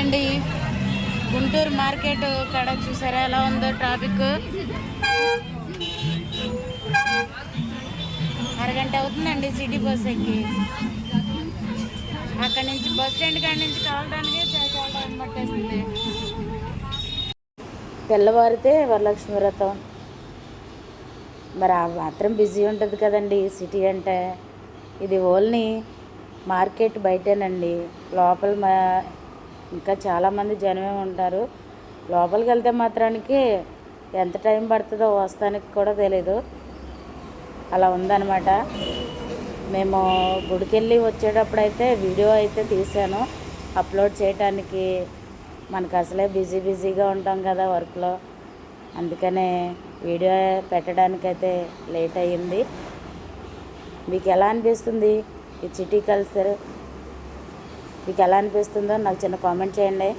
అండి గుంటూరు మార్కెట్ కాడ చూసారా? ఎలా ఉందో ట్రాఫిక్ అరగంట అవుతుందండి సిటీ బస్ ఎక్కి. అక్కడి నుంచి బస్ స్టాండ్ కాడ నుంచి కావడానికి చాలా టైం పట్టేస్తుంది తెల్లవారితే వరలక్ష్మి వ్రతం. మరి ఆ మాత్రం బిజీ ఉంటుంది కదండి సిటీ అంటే. ఇది ఓన్లీ మార్కెట్ బయటేనండి. లోపల మా ఇంకా చాలామంది జనమే ఉంటారు. లోపలికి వెళ్తే మాత్రానికి ఎంత టైం పడుతుందో వస్తానికి కూడా తెలీదు. అలా ఉందన్నమాట. మేము గుడికెళ్ళి వచ్చేటప్పుడు అయితే వీడియో అయితే తీసాను అప్లోడ్ చేయటానికి మనకు అసలే బిజీ బిజీగా ఉంటాం కదా వర్క్లో. అందుకనే వీడియో పెట్టడానికైతే లేట్ అయ్యింది. మీకు ఎలా అనిపిస్తుంది ఈ సిటీ కల్చర్? మీకు ఎలా అనిపిస్తుందో నాకు చిన్న కామెంట్ చేయండి.